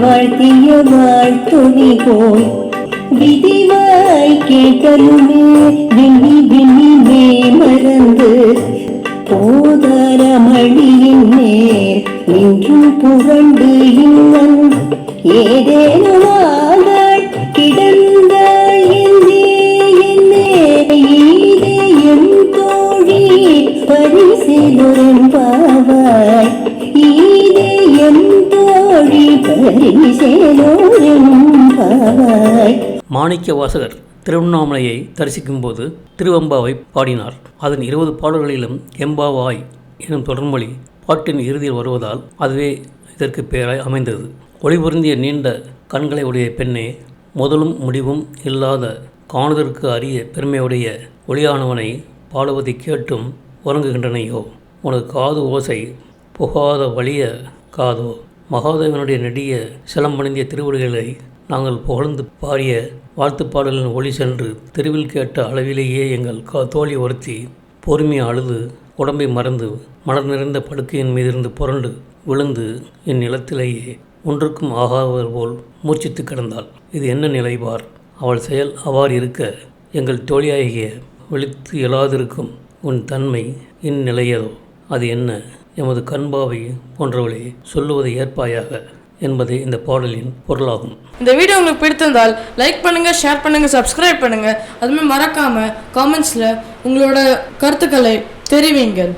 வாழ்த்திய வாழ்த்துணி போய். விதிவாய் கேட்டலுமே விண்ணி மே மறந்து போதார போதாரமணியின் மேல் நின்றும் புரண்டு இன்னும். ஏதேனும் ஆகாள் கிடந்த என்னே என்னே ஈதே என் தோழி பரிசெலுரன் பாவாய். ஈதே என் மாணிக்க வாசகர் திருவண்ணாமலையை தரிசிக்கும்போது திருவம்பாவை பாடினார். அதன் இருபது பாடல்களிலும் எம்பாவாய் எனும் தொடர்மொழி பாட்டின் இறுதியில் வருவதால் அதுவே இதற்கு பெயராய் அமைந்தது. ஒளிபுருந்திய நீண்ட கண்களை உடைய பெண்ணே முதலும் முடிவும் இல்லாத காணுதற்கு அரிய பெருமையுடைய ஒளியானவனை பாடுவதை கேட்டும் உறங்குகின்றனையோ? உனது காது ஓசை புகாத வழிய காதோ? மகாதேவனுடைய நெடிய சிலம்பணிந்திய திருவடிகளை நாங்கள் புகழ்ந்து பாடிய வாழ்த்து பாடலின் ஒளி சென்று தெருவில் கேட்ட அளவிலேயே எங்கள் கா தோழி ஒருத்தி பொறுமையாக அழுது உடம்பை மறந்து மலர் நிறைந்த படுக்கையின் மீதிருந்து புரண்டு விழுந்து என் நிலத்திலேயே ஒன்றுக்கும் ஆகாதவர் போல் மூர்ச்சித்து கிடந்தாள். இது என்ன நிலைபார்? அவள் செயல் அவ்வாறு இருக்க எங்கள் தோழியாகிய விழித்து எழாதிருக்கும் உன் தன்மை இந்நிலையதோ? அது என்ன? எமது கண்பாவை போன்றவளை சொல்லுவதை ஏற்பாயாக என்பது இந்த பாடலின் பொருளாகும். இந்த வீடியோ உங்களுக்கு பிடித்திருந்தால் லைக் பண்ணுங்க ஷேர் பண்ணுங்க சப்ஸ்கிரைப் பண்ணுங்க. அதுமாதிரி மறக்காம காமெண்ட்ஸ்ல உங்களோட கருத்துக்களை தெரிவிங்கள்.